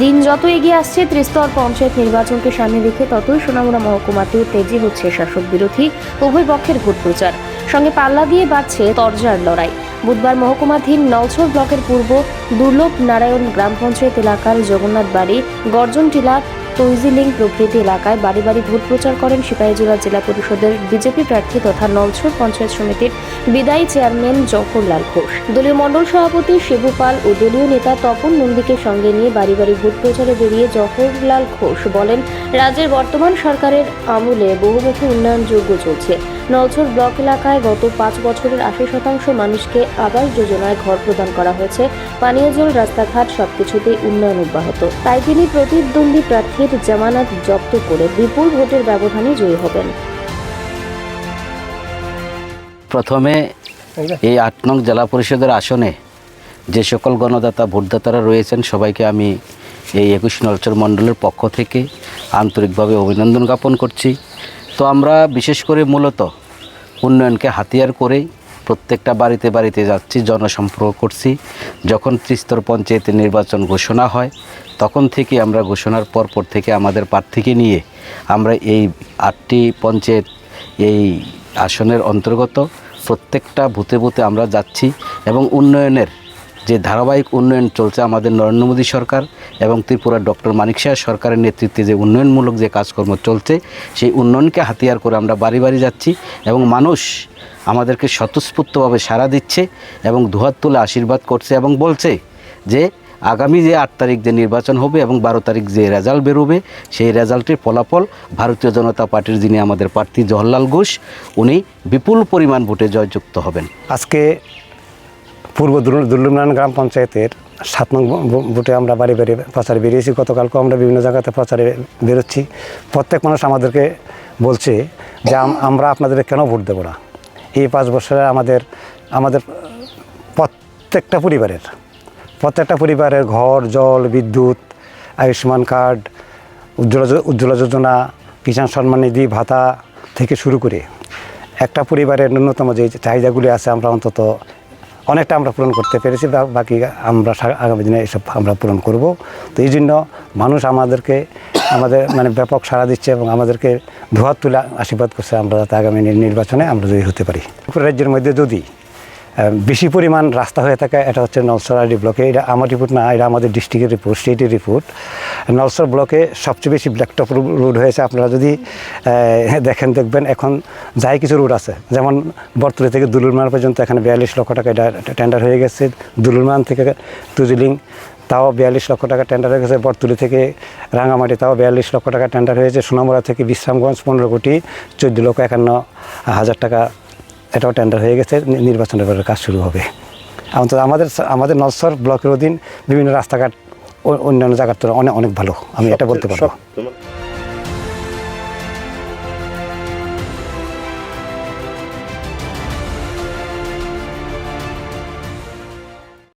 দিন যত এগিয়ে আসছে, ত্রিস্তর পঞ্চায়েত নির্বাচনকে সামনে রেখে ততই সোনামুড়া মহকুমাতেও তেজি হচ্ছে শাসক বিরোধী উভয় পক্ষের ভোট প্রচার। সঙ্গে পাল্লা দিয়ে বাড়ছে তরজার লড়াই। বুধবার মহকুমাধীন নলছর ব্লকের পূর্ব দুর্লভ নারায়ণ গ্রাম পঞ্চায়েত এলাকার জগন্নাথ বাড়ি গর্জন টিলা তৈজিলিং প্রভৃতি এলাকায় বাড়ি বাড়ি ভোট প্রচার করেন সিপাহীজলা জেলা পরিষদের বিজেপি প্রার্থী তথা নলছর পঞ্চায়েত সমিতির বিদায়ী চেয়ারম্যান জফরলাল ঘোষ। দলীয় মণ্ডল সভাপতি শিবু পাল ও দলীয় নেতা তপন নন্দীকে সঙ্গে নিয়ে বাড়ি বাড়ি ভোট প্রচারে বেরিয়ে জফরলাল ঘোষ বলেন, রাজ্যের বর্তমান সরকারের আমলে বহুমুখী উন্নয়ন যোগ্য চলছে। নলছর ব্লক এলাকায় গত পাঁচ বছরের আশি শতাংশ মানুষকে আবাস যোজনায় ঘর প্রদান করা হয়েছে। পানীয় জল রাস্তাঘাট সবকিছুতেই উন্নয়ন অব্যাহত। তাই তিনি প্রতিদ্বন্দ্বী প্রার্থীর জামানত জব্দ করে বিপুল ভোটের ব্যবধানে জয়ী হবেন। প্রথমে এই আট নং জেলা পরিষদের আসনে যে সকল গণদাতা ভোটদাতারা রয়েছেন সবাইকে আমি এই একুশ নলচর মণ্ডলের পক্ষ থেকে আন্তরিকভাবে অভিনন্দন জ্ঞাপন করছি। তো আমরা বিশেষ করে মূলত উন্নয়নকে হাতিয়ার করেই প্রত্যেকটা বাড়িতে বাড়িতে যাচ্ছি, জনসম্পর্ক করছি। যখন ত্রিস্তর পঞ্চায়েতের নির্বাচন ঘোষণা হয়, তখন থেকে আমরা ঘোষণার পরপর থেকে আমাদের প্রার্থীকে নিয়ে আমরা এই আটটি পঞ্চায়েত এই আসনের অন্তর্গত প্রত্যেকটা ভূতে বুথে আমরা যাচ্ছি এবং উন্নয়নের যে ধারাবাহিক উন্নয়ন চলছে আমাদের নরেন্দ্র মোদী সরকার এবং ত্রিপুরার ডক্টর মানিক শাহ সরকারের নেতৃত্বে যে উন্নয়নমূলক যে কাজকর্ম চলছে, সেই উন্নয়নকে হাতিয়ার করে আমরা বাড়ি বাড়ি যাচ্ছি এবং মানুষ আমাদেরকে স্বতঃস্ফূর্তভাবে সাড়া দিচ্ছে এবং দুহাত তুলে আশীর্বাদ করছে এবং বলছে যে আগামী যে আট তারিখ যে নির্বাচন হবে এবং বারো তারিখ যে রেজাল্ট বেরোবে, সেই রেজাল্টের ফলাফল ভারতীয় জনতা পার্টির যিনি আমাদের প্রার্থী জওহরলাল ঘোষ, উনি বিপুল পরিমাণ ভোটে জয়যুক্ত হবেন। আজকে পূর্ব দুর্লভনারায়ণ গ্রাম পঞ্চায়েতের সাত নং ভোটে আমরা বাড়ি বাড়ি প্রচারে বেরিয়েছি। গতকালকেও আমরা বিভিন্ন জায়গাতে প্রচারে বেরোচ্ছি। প্রত্যেক মানুষ আমাদেরকে বলছে যে আমরা আপনাদের কেন ভোট দেবো না? এই পাঁচ বছরে আমাদের আমাদের প্রত্যেকটা পরিবারের প্রত্যেকটা পরিবারের ঘর, জল, বিদ্যুৎ, আয়ুষ্মান কার্ড, উজ্জ্বলা উজ্জ্বলা যোজনা, কিষাণ সম্মান নিধি ভাতা থেকে শুরু করে একটা পরিবারের ন্যূনতম যে চাহিদাগুলি আছে আমরা অন্তত অনেকটা আমরা পূরণ করতে পেরেছি বাকি আমরা আগামী দিনে এসব আমরা পূরণ করব। তো এই জন্য মানুষ আমাদেরকে, আমাদের মানে ব্যাপক সাড়া দিচ্ছে এবং আমাদেরকে ধোয়া তুলে আশীর্বাদ করছে আমরা যাতে আগামী নির্বাচনে আমরা জয়ী হতে পারি রাজ্যের মধ্যে যদি বেশি পরিমাণ রাস্তা হয়ে থাকে, এটা হচ্ছে নলসরাডি ব্লকে এটা আমার রিপোর্ট না, এটা আমাদের ডিস্ট্রিক্টের রিপোর্ট স্টেটের রিপোর্ট নলসর ব্লকে সবচেয়ে বেশি ব্ল্যাকটপ রোড হয়েছে। আপনারা যদি দেখেন, দেখবেন, এখন যাই কিছু রোড আছে, যেমন বর্তলি থেকে দুলুরমান পর্যন্ত এখানে বিয়াল্লিশ লক্ষ টাকা এটা টেন্ডার হয়ে গেছে। দুলুরমান থেকে তুজিলিং, তাও বিয়াল্লিশ লক্ষ টাকা টেন্ডার হয়ে গেছে। বর্তুলি থেকে রাঙামাটি তাও বিয়াল্লিশ লক্ষ টাকা টেন্ডার হয়েছে। সোনামুড়া থেকে বিশ্রামগঞ্জ পনেরো কোটি, চোদ্দ লক্ষ একান্ন হাজার টাকা এটাও টেন্ডার হয়ে গেছে নির্বাচনের পরে কাজ শুরু হবে। অন্তত আমাদের আমাদের নলসর ব্লকের অধীন বিভিন্ন রাস্তাঘাট ও- অন্যান্য জায়গার তুলনায় অনেক অনেক ভালো। আমি এটা বলতে পারব।